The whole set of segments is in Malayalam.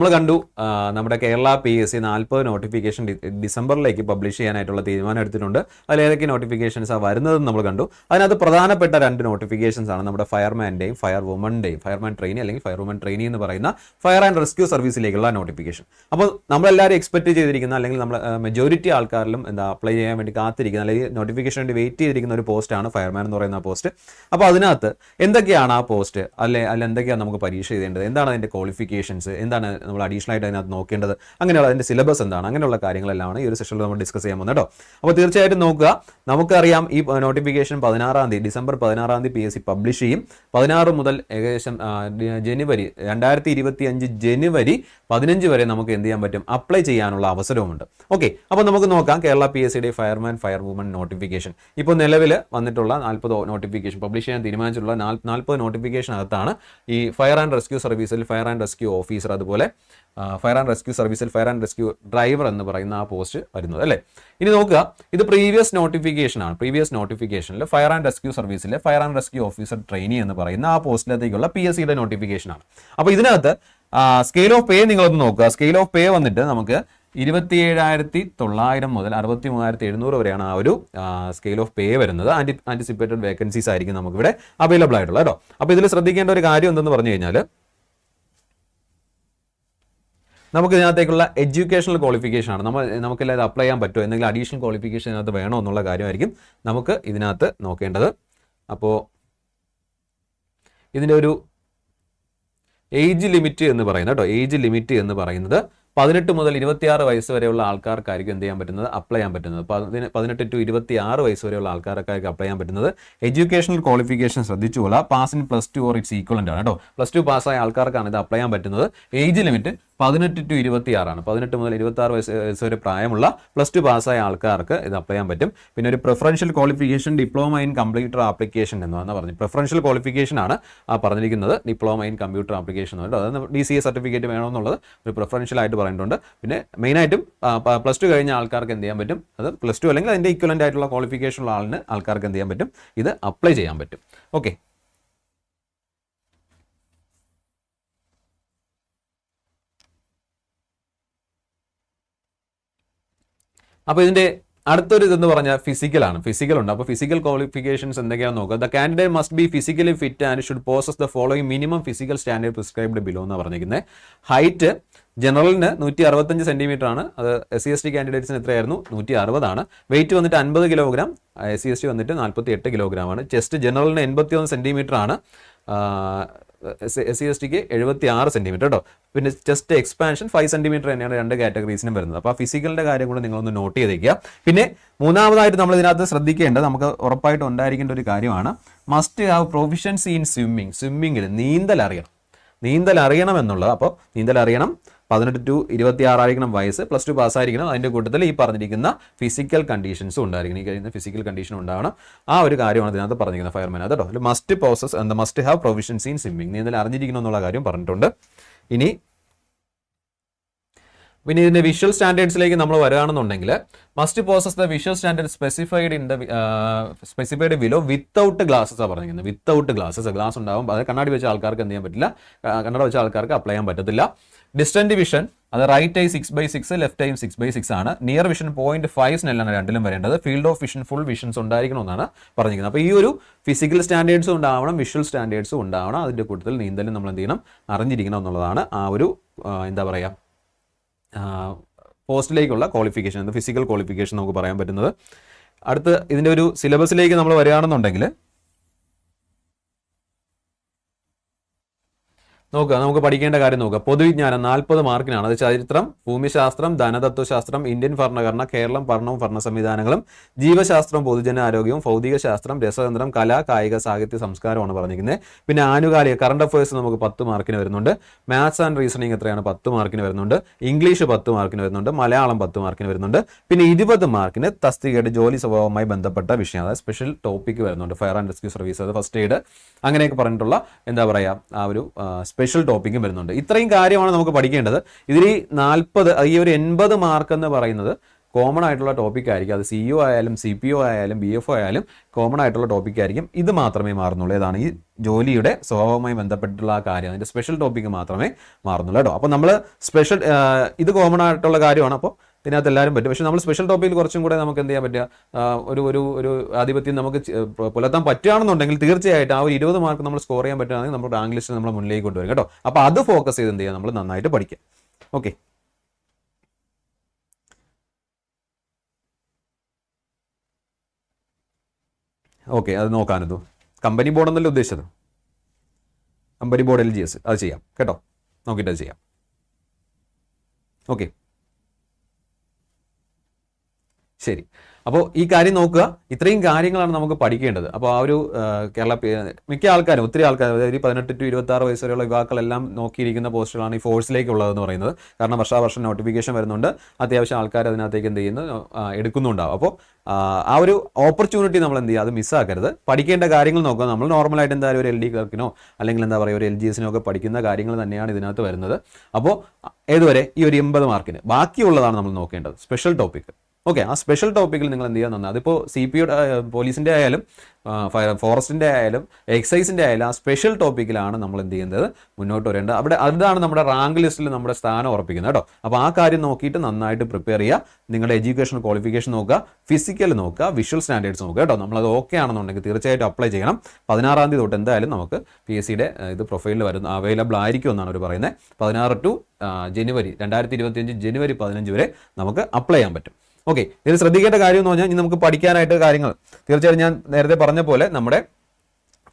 നമ്മൾ കണ്ടു നമ്മുടെ കേരള പി എസ് സി നാൽപ്പത് നോട്ടിഫിക്കേഷൻ ഡിസംബറിലേക്ക് പബ്ലിഷ് ചെയ്യാനായിട്ടുള്ള തീരുമാനം എടുത്തിട്ടുണ്ട്. അതിൽ ഏതൊക്കെ നോട്ടിഫിക്കേഷൻസ് ആ വരുന്നതെന്ന് നമ്മൾ കണ്ടു. അതിനകത്ത് പ്രധാനപ്പെട്ട രണ്ട് നോട്ടിഫിക്കേഷൻസ് ആണ് നമ്മുടെ ഫയർമാന്റെയും ഫയർ വുമന്റെയും ഫയർമാൻ ട്രെയിനി അല്ലെങ്കിൽ ഫയർ വുമൻ ട്രെയിനി എന്ന് പറയുന്ന ഫയർ ആൻഡ് റെസ്ക്യൂ സർവീസിലേക്കുള്ള നോട്ടിഫിക്കേഷൻ അപ്പോൾ നമ്മളെല്ലാവരും എക്സ്പെക്ട് ചെയ്തിരിക്കുന്ന അല്ലെങ്കിൽ നമ്മൾ മെജോറിറ്റി ആൾക്കാരിലും എന്താ അപ്ലൈ ചെയ്യാൻ വേണ്ടി കാത്തിരിക്കുന്ന അല്ലെങ്കിൽ നോട്ടിഫിക്കേഷൻ വേണ്ടി വെയിറ്റ് ചെയ്തിരിക്കുന്ന ഒരു പോസ്റ്റാണ് ഫയർമാൻ എന്ന് പറയുന്ന പോസ്റ്റ് അപ്പോൾ അതിനകത്ത് എന്തൊക്കെയാണ് ആ പോസ്റ്റ് അല്ലെ അല്ല എന്തൊക്കെയാണ് നമുക്ക് പരീക്ഷ ചെയ്യേണ്ടത് എന്താണ് അതിന്റെ ക്വാളിഫിക്കേഷൻസ് എന്താണ് നമ്മൾ അഡീഷണൽ ആയിട്ട് അതിനകത്ത് നോക്കേണ്ടത്. അങ്ങനെയുള്ള അതിന്റെ സിലബസ് എന്താണ് അങ്ങനെയുള്ള കാര്യങ്ങളെല്ലാം ഈ ഒരു സെഷനിൽ നമ്മൾ ഡിസ്കസ് ചെയ്യാൻ പോകുന്നത് കേട്ടോ. അപ്പോൾ തീർച്ചയായിട്ടും നോക്കുക നമുക്കറിയാം ഈ നോട്ടിഫിക്കേഷൻ പതിനാറാം തീയതി ഡിസംബർ പതിനാറാം തീയതി പി എസ് സി പബ്ലിഷ് ചെയ്യും. പതിനാറ് മുതൽ ഏകദേശം ജനുവരി രണ്ടായിരത്തി ഇരുപത്തി അഞ്ച് ജനുവരി പതിനഞ്ച് വരെ നമുക്ക് എന്ത് ചെയ്യാൻ പറ്റും? അപ്ലൈ ചെയ്യാനുള്ള അവസരവുമുണ്ട്. ഓക്കെ അപ്പോൾ നമുക്ക് നോക്കാം കേരള പി എസ് സിയുടെ ഫയർമാൻ ഫയർ വുമൺ നോട്ടിഫിക്കേഷൻ ഇപ്പോൾ നിലവിൽ വന്നിട്ടുള്ള നാൽപ്പത് നോട്ടിഫിക്കേഷൻ പബ്ലിഷ് ചെയ്യാൻ തീരുമാനിച്ചിട്ടുള്ള നാൽപ്പത് നോട്ടിഫിക്കേഷൻ അകത്താണ് ഈ ഫയർ ആൻഡ് റെസ്ക്യൂ സർവീസിൽ ഫയർ ആൻഡ് റെസ്ക്യൂ ഓഫീസർ അതുപോലെ ഫയർ ആൻഡ് റെസ്ക്യൂ സർവീസിൽ ഫയർ ആൻഡ് റെസ്ക്യൂ ഡ്രൈവർ എന്ന് പറയുന്ന ആ പോസ്റ്റ് വരുന്നത് അല്ലേ? ഇനി നോക്കുക ഇത് പ്രീവിയസ് നോട്ടിഫിക്കേഷൻ ആണ്. പ്രീവിയസ് നോട്ടിഫിക്കേഷനിൽ fire and rescue സർവീസിലെ fire and rescue officer trainee എന്ന് പറയുന്ന ആ പോസ്റ്റിലേക്കുള്ള പി എസ് സിയുടെ നോട്ടിഫിക്കേഷൻ ആണ്. അപ്പോൾ ഇതിനകത്ത് സ്കെയിൽ ഓഫ് പേ നിങ്ങളൊന്ന് നോക്കുക. സ്കെയിൽ ഓഫ് പേ വന്നിട്ട് നമുക്ക് ഇരുപത്തി ഏഴായിരത്തി തൊള്ളായിരം മുതൽ അറുപത്തി മൂവായിരത്തി എഴുന്നൂറ് വരെയാണ് ആ ഒരു സ്കെയിൽ ഓഫ് പേ വരുന്നത്. ആന്റി ആന്റിസിപ്പേറ്റഡ് വേക്കൻസീസ് ആയിരിക്കും നമുക്കിവിടെ അവൈലബിൾ ആയിട്ടുള്ളത് കേട്ടോ അപ്പോൾ ഇതിൽ ശ്രദ്ധിക്കേണ്ട ഒരു കാര്യം എന്തെന്ന് പറഞ്ഞു കഴിഞ്ഞാൽ നമുക്ക് ഇതിനകത്തേക്കുള്ള എഡ്യൂക്കേഷണൽ ക്വാളിഫിക്കേഷൻ ആണ്. നമ്മൾ നമുക്കെല്ലാം ഇത് അപ്ലൈ ചെയ്യാൻ പറ്റുമോ? എന്തെങ്കിലും അഡീഷണൽ ക്വാളിഫിക്കേഷൻ ഇതിനകത്ത് വേണോ എന്നുള്ള കാര്യമായിരിക്കും നമുക്ക് ഇതിനകത്ത് നോക്കേണ്ടത്. അപ്പോൾ ഇതിന്റെ ഒരു ഏജ് ലിമിറ്റ് എന്ന് പറയുന്നത് കേട്ടോ. ഏജ് ലിമിറ്റ് എന്ന് പറയുന്നത് പതിനെട്ട് മുതൽ ഇരുപത്തിയാറ് വയസ്സ് വരെയുള്ള ആൾക്കാർക്കായിരിക്കും എന്ത് ചെയ്യാൻ പറ്റുന്നത്? അപ്ലൈ ചെയ്യാൻ പറ്റുന്നത്. പതിന പതിനെട്ട് ടു ഇരുപത്തി ആറ് വയസ്സ് വരെയുള്ള ആൾക്കാർക്കായിരിക്കും അപ്ലൈ ചെയ്യാൻ പറ്റുന്നത്. Educational qualification ശ്രദ്ധിച്ചുകൊള്ളുക pass in plus two or its equivalent ആണ് കേട്ടോ. പ്ലസ് ടു പാസ്സായ ആൾക്കാർക്കാണ് ഇത് അപ്ലൈ ചെയ്യാൻ പറ്റുന്നത്. ഏജ് ലിമിറ്റ് പതിനെട്ട് ടു ഇരുപത്തി ആറാണ് പതിനെട്ട് മുതൽ ഇരുപത്തി ആറ് വയസ്സ് വയസ്സ് വരെ പ്രായമുള്ള പ്ലസ് ടു പാസ്സായ ആൾക്കാർക്ക് ഇത് അപ്ലൈ ചെയ്യാൻ പറ്റും. പിന്നെ ഒരു preferential qualification diploma in computer application എന്നാണ് പറഞ്ഞു. പ്രിഫറൻഷ്യൽ ക്വാളിഫിക്കേഷൻ ആണ് ആ പറഞ്ഞിരിക്കുന്നത്. ഡിപ്ലോമ ഇൻ കമ്പ്യൂട്ടർ ആപ്ലിക്കേഷൻ എന്ന് പറയുന്നത് അതായത് ഡി സി എ സർട്ടിഫിക്കറ്റ് വേണമെന്നുള്ളത് ഒരു പ്രിഫറൻഷ്യൽ ആയിട്ട് പറഞ്ഞിട്ടുണ്ട് പിന്നെ മെയിൻ ആയിട്ടും പ്ലസ് ടു കഴിഞ്ഞ ആൾക്കാർക്ക് എന്ത് ചെയ്യാൻ പറ്റും? അത് പ്ലസ് ടു അല്ലെങ്കിൽ അതിന്റെ ഇക്വലന്റ് ആയിട്ടുള്ള ക്വാളിഫിക്കേഷൻ ഉള്ള ആളിന് ആൾക്കാർക്ക് എന്ത് ചെയ്യാൻ പറ്റും? ഇത് അപ്ലൈ ചെയ്യാൻ പറ്റും. ഓക്കെ അപ്പോൾ ഇതിന്റെ അടുത്തൊരു ഇതെന്ന് പറഞ്ഞാൽ ഫിസിക്കലാണ് ഫിസിക്കൽ ഉണ്ട്. അപ്പോൾ ഫിസിക്കൽ ക്വാളിഫിക്കേഷൻസ് എന്തൊക്കെയാണെന്ന് നോക്കുക. The candidate must be physically fit and should possess the following minimum physical standard prescribed below എന്ന് പറഞ്ഞിരിക്കുന്നത് ഹൈറ്റ് ജനറലിന് നൂറ്റി അറുപത്തഞ്ച് സെന്റിമീറ്റർ ആണ്. അത് എസ് സി എസ് ടി കാൻഡിഡേറ്റ്സിന് എത്രയായിരുന്നു? നൂറ്റി അറുപതാണ് വെയിറ്റ് വന്നിട്ട് അൻപത് kilogram S C S T വന്നിട്ട് നാൽപ്പത്തി എട്ട് കിലോഗ്രാം ആണ്. ചെസ്റ്റ് ജനറലിന് എൺപത്തി ഒന്ന് സെന്റിമീറ്റർ ആണ്. എസ് സി എസ് ടിക്ക് എഴുപത്തി ആറ് സെന്റിമീറ്റർ കേട്ടോ പിന്നെ ജസ്റ്റ് എക്സ്പാൻഷൻ ഫൈവ് സെന്റിമീറ്റർ തന്നെയാണ് രണ്ട് കാറ്റഗറീസിനും വരുന്നത്. അപ്പോൾ ആ ഫിസിക്കലിന്റെ കാര്യം കൂടെ നിങ്ങളൊന്ന് നോട്ട് ചെയ്തേക്കുക. പിന്നെ മൂന്നാമതായിട്ട് നമ്മൾ ഇതിനകത്ത് ശ്രദ്ധിക്കേണ്ടത് നമുക്ക് ഉറപ്പായിട്ട് ഉണ്ടായിരിക്കേണ്ട ഒരു കാര്യമാണ്. Must have proficiency in swimming സ്വിമ്മിങ്ങിൽ നീന്തൽ അറിയണം. നീന്തൽ അറിയണം എന്നുള്ളത്. അപ്പോൾ നീന്തൽ അറിയണം. പതിനെട്ട് ടു ഇരുപത്തി ആറായിരിക്കണം വയസ്സ് പ്ലസ് ടു പാസ്സായിരിക്കണം. അതിന്റെ കൂട്ടത്തിൽ ഈ പറഞ്ഞിരിക്കുന്ന ഫിസിക്കൽ കണ്ടീഷൻസും ഉണ്ടായിരിക്കണം. ഈ കഴിയുന്ന ഫിസിക്കൽ കണ്ടീഷൻ ഉണ്ടാവണം ആ ഒരു കാര്യമാണ് ഇതിനകത്ത് പറഞ്ഞിരിക്കുന്നത് ഫയർമാൻ കേട്ടോ മസ്റ്റ് പ്രോസസ് എന്താ must have provisions in swimming നീന്തൽ അറിഞ്ഞിരിക്കണം എന്നുള്ള കാര്യം പറഞ്ഞിട്ടുണ്ട്. ഇനി പിന്നെ ഇതിന്റെ വിഷ്വൽ സ്റ്റാൻഡേർഡ്സിലേക്ക് നമ്മൾ വരികയാണെന്നുണ്ടെങ്കിൽ must process the visual standard specified in the specified below without glasses ആണ് പറഞ്ഞിരിക്കുന്നത്. വിത്തൗട്ട് ഗ്ലാസസ് ഗ്ലാസ് ഉണ്ടാവും. അത് കണ്ണാടി വെച്ച ആൾക്കാർക്ക് എന്ത് ചെയ്യാൻ പറ്റില്ല. കണ്ണട വെച്ച ആൾക്കാർക്ക് അപ്ലൈ ചെയ്യാൻ പറ്റത്തില്ല. ഡിസ്റ്റന്റ് വിഷൻ അത് right eye six by six left eye six by six ആണ്. നിയർ വിഷൻ പോയിന്റ് ഫൈവ് സ്നെല്ലാണ് രണ്ടിലും വരേണ്ടത്. Field of vision full visions ഉണ്ടായിരിക്കണമെന്നാണ് പറഞ്ഞിരിക്കുന്നത്. അപ്പോൾ ഈ ഒരു ഫിസിക്കൽ സ്റ്റാൻഡേർഡ്സും ഉണ്ടാവണം വിഷ്വൽ സ്റ്റാൻഡേർഡ്സും ഉണ്ടാവണം. അതിന്റെ കൂട്ടത്തിൽ നീന്തലും നമ്മൾ എന്ത് ചെയ്യണം? അറിഞ്ഞിരിക്കണം എന്നുള്ളതാണ് ആ ഒരു എന്താ പറയുക പോസ്റ്റിലേക്കുള്ള ക്വാളിഫിക്കേഷൻ ഫിസിക്കൽ ക്വാളിഫിക്കേഷൻ നമുക്ക് പറയാൻ പറ്റുന്നത്. അടുത്ത് ഇതിന്റെ ഒരു സിലബസിലേക്ക് നമ്മൾ വരികയാണെന്നുണ്ടെങ്കിൽ നോക്കുക നമുക്ക് പഠിക്കേണ്ട കാര്യം നോക്കുക. പൊതുവിജ്ഞാനം നാൽപ്പത് മാർക്കിനാണ്. അത് ചരിത്രം ഭൂമിശാസ്ത്രം ധനതത്വശാസ്ത്രം ഇന്ത്യൻ ഭരണഘടന കേരളം ഭരണവും ഭരണ സംവിധാനങ്ങളും ജീവശാസ്ത്രം പൊതുജനാരോഗ്യവും ഭൗതിക ശാസ്ത്രം രസതന്ത്രം കല കായിക സാഹിത്യ സംസ്കാരമാണ് പറഞ്ഞിരിക്കുന്നത്. പിന്നെ ആനുകാലിക കറണ്ട് അഫയേഴ്സ് നമുക്ക് പത്ത് മാർക്കിന് വരുന്നുണ്ട്. മാത്സ് ആൻഡ് റീസണിങ് എത്രയാണ്? പത്ത് മാർക്കിന് വരുന്നുണ്ട്. ഇംഗ്ലീഷ് പത്ത് മാർക്കിന് വരുന്നുണ്ട്. മലയാളം പത്ത് മാർക്കിന് വരുന്നുണ്ട്. പിന്നെ ഇരുപത് മാർക്കിന് തസ്തികയുടെ ജോലി സ്വഭാവവുമായി ബന്ധപ്പെട്ട വിഷയം അതായത് സ്പെഷ്യൽ ടോപ്പിക് വരുന്നുണ്ട്. ഫയർ ആൻഡ് റെസ്ക്യൂ സർവീസ് അത് ഫസ്റ്റ് എയ്ഡ് അങ്ങനെയൊക്കെ പറഞ്ഞിട്ടുള്ള എന്താ പറയുക ആ ഒരു സ്പെഷ്യൽ ടോപ്പിക്കും വരുന്നുണ്ട്. ഇത്രയും കാര്യമാണ് നമുക്ക് പഠിക്കേണ്ടത്. ഇതിൽ ഈ നാൽപ്പത് ഈ ഒരു എൺപത് മാർക്ക് എന്ന് പറയുന്നത് കോമൺ ആയിട്ടുള്ള ടോപ്പിക് ആയിരിക്കും. അത് സി ഒ ആയാലും സി പി ഒ ആയാലും ബി എഫ് ഒ ആയാലും കോമൺ ആയിട്ടുള്ള ടോപ്പിക് ആയിരിക്കും. ഇത് മാത്രമേ മാറുന്നുള്ളൂ. ഏതാണ് ഈ ജോലിയുടെ സ്വഭാവവുമായി ബന്ധപ്പെട്ടിട്ടുള്ള ആ കാര്യം. അതിന്റെ സ്പെഷ്യൽ ടോപ്പിക്ക് മാത്രമേ മാറുന്നുള്ളൂ കേട്ടോ. അപ്പോൾ നമ്മൾ സ്പെഷ്യൽ ഇത് കോമൺ ആയിട്ടുള്ള കാര്യമാണ്. അപ്പോൾ ഇതിനകത്ത് എല്ലാവരും പറ്റും. പക്ഷെ നമ്മൾ സ്പെഷ്യൽ ടോപ്പിക്കിൽ കുറച്ചും കൂടെ നമുക്ക് എന്ത് ചെയ്യാൻ പറ്റുക? ഒരു ഒരു ഒരു ആധിപത്യം നമുക്ക് പുലർത്താൻ പറ്റുകയാണെന്നുണ്ടെങ്കിൽ തീർച്ചയായിട്ടും ആ ഒരു ഇരുപത് മാർക്ക് നമ്മൾ സ്കോർ ചെയ്യാൻ പറ്റുകയാണെങ്കിൽ നമ്മൾ റാങ്ക് ലിസ്റ്റ് നമ്മൾ മുന്നിലേക്ക് കൊണ്ടുവരും കേട്ടോ. അപ്പോൾ അത് ഫോക്കസ് ചെയ്ത് എന്ത് ചെയ്യുക? നമ്മൾ നന്നായിട്ട് പഠിക്കുക. ഓക്കെ ഓക്കെ അത് നോക്കാനത് കമ്പനി ബോർഡ് എന്നല്ലേ ഉദ്ദേശിച്ചത്? Company board L G S അത് ചെയ്യാം. കേട്ടോ? നോക്കിയിട്ട് അത് ചെയ്യാം. ഓക്കെ ശരി. അപ്പോൾ ഈ കാര്യം നോക്കുക. ഇത്രയും കാര്യങ്ങളാണ് നമുക്ക് പഠിക്കേണ്ടത്. അപ്പോൾ ആ ഒരു കേരള മിക്ക ആൾക്കാരും ഒത്തിരി ആൾക്കാർ അതായത് പതിനെട്ട് ടു ഇരുപത്തി ആറ് വയസ്സ് വരെയുള്ള യുവാക്കളെല്ലാം നോക്കിയിരിക്കുന്ന പോസ്റ്റുകളാണ് ഈ ഫോഴ്സിലേക്കുള്ളതെന്ന് പറയുന്നത്. കാരണം വർഷാവർഷം നോട്ടിഫിക്കേഷൻ വരുന്നുണ്ട്. അത്യാവശ്യം ആൾക്കാർ അതിനകത്തേക്ക് എന്ത് ചെയ്യുന്നു എടുക്കുന്നുണ്ടാവും. അപ്പോൾ ആ, ഒരു ഓപ്പർച്യൂണിറ്റി നമ്മൾ എന്ത് ചെയ്യുക അത് മിസ്സാക്കരുത്. പഠിക്കേണ്ട കാര്യങ്ങൾ നോക്കുക. നമ്മൾ നോർമലായിട്ട് എന്തായാലും ഒരു എൽ ഡി ക്ലർക്കിനോ അല്ലെങ്കിൽ എന്താ പറയുക ഒരു എൽ ജി എസിനോ ഒക്കെ പഠിക്കുന്ന കാര്യങ്ങൾ തന്നെയാണ് ഇതിനകത്ത് വരുന്നത്. അപ്പോൾ ഏതുവരെ? ഈ ഒരു എൺപത് മാർക്കിന്. ബാക്കിയുള്ളതാണ് നമ്മൾ നോക്കേണ്ടത്. സ്പെഷ്യൽ ടോപ്പിക് ഓക്കെ ആ സ്പെഷ്യൽ ടോപ്പിക്കിൽ നിങ്ങൾ എന്ത് ചെയ്യാൻ തന്നെ അതിപ്പോൾ സി പി പോലീസിന്റെ ആയാലും ഫോറസ്റ്റിന്റെ ആയാലും എക്സൈസിന്റെ ആയാലും ആ സ്പെഷ്യൽ ടോപ്പിക്കിലാണ് നമ്മൾ എന്ത് ചെയ്യുന്നത് മുന്നോട്ട് വരേണ്ടത്. അവിടെ അതാണ് നമ്മുടെ റാങ്ക് ലിസ്റ്റിൽ നമ്മുടെ സ്ഥാനം ഉറപ്പിക്കുന്നത് കേട്ടോ. അപ്പോൾ ആ കാര്യം നോക്കിയിട്ട് നന്നായിട്ട് പ്രിപ്പയർ ചെയ്യുക. നിങ്ങളുടെ എഡ്യൂക്കേഷൻ ക്വാളിഫിക്കേഷൻ നോക്കുക. ഫിസിക്കൽ നോക്കുക. വിഷ്വൽ സ്റ്റാൻഡേർഡ്സ് നോക്കുക കേട്ടോ. നമ്മളത് ഓക്കെ ആണെന്നുണ്ടെങ്കിൽ തീർച്ചയായിട്ടും അപ്ലൈ ചെയ്യണം. പതിനാറാം തീയതി തൊട്ട് എന്തായാലും നമുക്ക് പി എസ് സിയുടെ ഇത് പ്രൊഫൈലിൽ വരുന്ന അവൈലബിൾ ആയിരിക്കും എന്നാണ് അവർ പറയുന്നത്. പതിനാറ് ടു ജനുവരി രണ്ടായിരത്തി ഇരുപത്തിയഞ്ച് ജനുവരി പതിനഞ്ച് വരെ നമുക്ക് അപ്ലൈ ചെയ്യാൻ പറ്റും. ഓക്കെ ഇതിൽ ശ്രദ്ധിക്കേണ്ട കാര്യം എന്ന് പറഞ്ഞാൽ ഇനി നമുക്ക് പഠിക്കാനായിട്ട് കാര്യങ്ങൾ. തീർച്ചയായിട്ടും ഞാൻ നേരത്തെ പറഞ്ഞ പോലെ നമ്മുടെ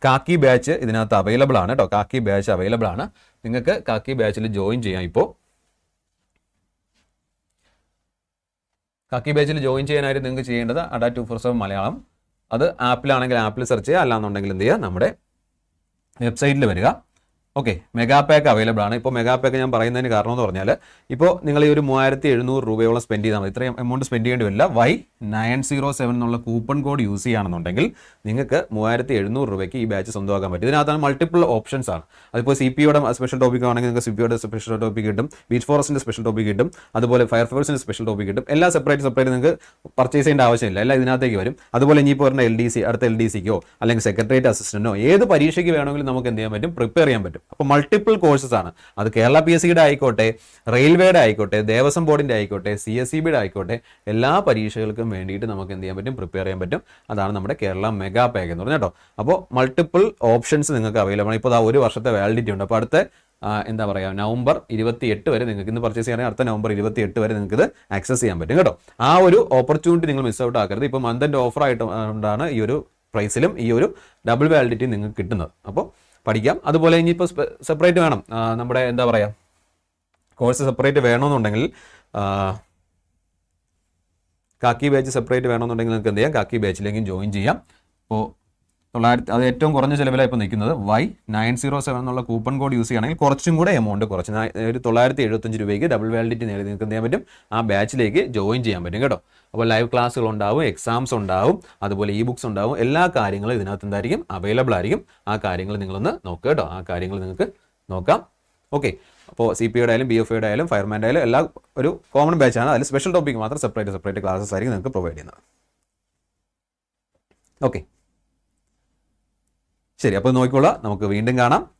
കാക്കി ബാച്ച് ഇതിനകത്ത് അവൈലബിൾ ആണ് കേട്ടോ കാക്കി ബാച്ച് അവൈലബിൾ ആണ്. നിങ്ങൾക്ക് കാക്കി ബാച്ചിൽ ജോയിൻ ചെയ്യാം ഇപ്പോൾ കാക്കി ബാച്ചിൽ ജോയിൻ ചെയ്യാനായിട്ട് നിങ്ങൾക്ക് ചെയ്യേണ്ടത് Adda two four seven Malayalam. അത് ആപ്പിലാണെങ്കിൽ ആപ്പിൽ സെർച്ച് ചെയ്യുക. അല്ലാന്നുണ്ടെങ്കിൽ എന്ത് ചെയ്യുക? നമ്മുടെ വെബ്സൈറ്റിൽ വരിക. ഓക്കെ മെഗാ പാക്ക് അവൈലബിൾ ആണ്. ഇപ്പോൾ മെഗാ പാക്ക് ഞാൻ പറയുന്നതിന് കാരണം എന്ന് പറഞ്ഞാൽ ഇപ്പോൾ നിങ്ങൾ ഈ ഒരു മൂവായിരത്തി എഴുന്നൂറ് രൂപയോളം സ്പെൻഡ് ചെയ്താൽ മതി. ഇത്രയും എമൗണ്ട് സ്പെൻഡ് ചെയ്യേണ്ടി വരില്ല. വൈ നയൻ സീറോ സെവൻ എന്നുള്ള കൂപ്പൺ കോഡ് യൂസ് ചെയ്യുകയാണെന്നുണ്ടെങ്കിൽ നിങ്ങൾക്ക് മൂവായിരത്തി എഴുന്നൂറ് രൂപയ്ക്ക് ഈ ബാച്ച് സ്വന്തമാക്കാൻ പറ്റും. ഇതിനകത്താണ് മൾട്ടിപ്പിൾ ഓപ്ഷൻസ് ആണ്. അതിപ്പോൾ സി പി യുടെ സ്പെഷ്യൽ ടോപ്പിക് ആണെങ്കിൽ നിങ്ങൾക്ക് സി പി യുടെ സ്പെഷ്യൽ ടോപ്പിക് കിട്ടും ബീച്ച് ഫോറസ്റ്റിന്റെ സ്പെഷ്യൽ ടോപ്പിക് കിട്ടും അതുപോലെ ഫയർ ഫയർഫോഴ്സിന്റെ സ്പെഷ്യൽ ടോപ്പിക് കിട്ടും. എല്ലാം സെപ്പറേറ്റ് സെപ്പറേറ്റ് നിങ്ങൾക്ക് പർച്ചേസ് ചെയ്യേണ്ട ആവശ്യമില്ല. എല്ലാം ഇതിനകത്തേക്ക് വരും. അതുപോലെ ഇനിയിപ്പോൾ വരുന്ന എൽ ഡി സി അടുത്ത എൽ ഡി സിക്കോ അല്ലെങ്കിൽ സെക്രട്ടേറിയറ്റ് അസിസ്റ്റന്റോ ഏത് പരീക്ഷയ്ക്ക് വേണമെങ്കിലും നമുക്ക് എന്ത് ചെയ്യാൻ പറ്റും? പ്രിപ്പയർ ചെയ്യാൻ പറ്റും. അപ്പോൾ മൾട്ടിപ്പിൾ കോഴ്സസ് ആണ്. അത് കേരള പി എസ് സിയുടെ ആയിക്കോട്ടെ റെയിൽവേയുടെ ആയിക്കോട്ടെ ദേവസ്വം ബോർഡിന്റെ ആയിക്കോട്ടെ സി എസ് സി ബിയുടെ ആയിക്കോട്ടെ എല്ലാ പരീക്ഷകൾക്കും വേണ്ടിയിട്ട് നമുക്ക് എന്ത് ചെയ്യാൻ പറ്റും? പ്രിപ്പയർ ചെയ്യാൻ പറ്റും. അതാണ് നമ്മുടെ കേരള മെഗാ പാക്ക് എന്ന് പറഞ്ഞാൽ കേട്ടോ. അപ്പോൾ മൾട്ടിപ്പിൾ ഓപ്ഷൻസ് നിങ്ങൾക്ക് അവൈലബിൾ ആണ്. ഇപ്പോൾ ആ ഒരു വർഷത്തെ വാലിഡിറ്റി ഉണ്ട്. അപ്പോൾ അടുത്ത എന്താ പറയുക നവംബർ ഇരുപത്തി എട്ട് വരെ നിങ്ങൾക്ക് ഇന്ന് പർച്ചേസ് ചെയ്യണമെങ്കിൽ അടുത്ത നവംബർ ഇരുപത്തി എട്ട് വരെ നിങ്ങൾക്ക് ഇത് ആക്സസ് ചെയ്യാൻ പറ്റും കേട്ടോ. ആ ഒരു ഓപ്പർച്യൂണിറ്റി നിങ്ങൾ മിസ് ഔട്ട് ആക്കരുത്. ഇപ്പോൾ മന്ത് ഓഫർ ആയിട്ട് ഉണ്ടാണ് ഈ ഒരു പ്രൈസിലും ഈ ഒരു ഡബിൾ വാലിഡിറ്റി നിങ്ങൾക്ക് കിട്ടുന്നത്. അപ്പോൾ പഠിക്കാം. അതുപോലെ ഇനിയിപ്പോൾ സെപ്പറേറ്റ് വേണം. നമ്മുടെ എന്താ പറയുക കോഴ്സ് സെപ്പറേറ്റ് വേണമെന്നുണ്ടെങ്കിൽ കാക്കി ബാച്ച് സെപ്പറേറ്റ് വേണമെന്നുണ്ടെങ്കിൽ നിങ്ങൾക്ക് എന്ത് ചെയ്യാം? കാക്കി ബാച്ചിലേക്കും ജോയിൻ ചെയ്യാം. അപ്പോൾ തൊള്ളായിരത്തി അത് ഏറ്റവും കുറഞ്ഞ ചിലവിലാണ് ഇപ്പോൾ നിൽക്കുന്നത് വൈ നയൻ സീറോ സെവൻ എന്നുള്ള കൂപ്പൺ കോഡ് യൂസ് ചെയ്യുകയാണെങ്കിൽ കുറച്ചും കൂടെ എമൗണ്ട് കുറച്ച്. ഒരു തൊള്ളായിരത്തി എഴുപത്തഞ്ച് രൂപയ്ക്ക് ഡബിൾ വാലിഡിറ്റി നേടി നിൽക്കുന്ന ചെയ്യാൻ പറ്റും. ആ ബാച്ചിലേക്ക് ജോയിൻ ചെയ്യാൻ പറ്റും കേട്ടോ. അപ്പോൾ ലൈവ് ക്ലാസ്സുകൾ ഉണ്ടാവും എക്സാംസ് ഉണ്ടാവും അതുപോലെ ഇ ബുക്സ് ഉണ്ടാവും. എല്ലാ കാര്യങ്ങളും ഇതിനകത്ത് എന്തായിരിക്കും? അവൈലബിൾ ആയിരിക്കും. ആ കാര്യങ്ങൾ നിങ്ങളൊന്ന് നോക്കുക കേട്ടോ. ആ കാര്യങ്ങൾ നിങ്ങൾക്ക് നോക്കാം. ഓക്കെ അപ്പോൾ സി പി ആയാലും ബി എഫ് ഐയുടെ ആയാലും ഫയർമാന്റെ ആയാലും എല്ലാ ഒരു കോമൺ ബാച്ചാണ് അതിൽ സ്പെഷ്യൽ ടോപ്പിക് മാത്രം സെപ്പറേറ്റ് സെപ്പറേറ്റ് ക്ലാസ്സസ് ആയിരിക്കും നിങ്ങൾക്ക് പ്രൊവൈഡ് ചെയ്യുന്നത്. ഓക്കെ ശരി അപ്പോൾ നോക്കിക്കോളാം. നമുക്ക് വീണ്ടും കാണാം.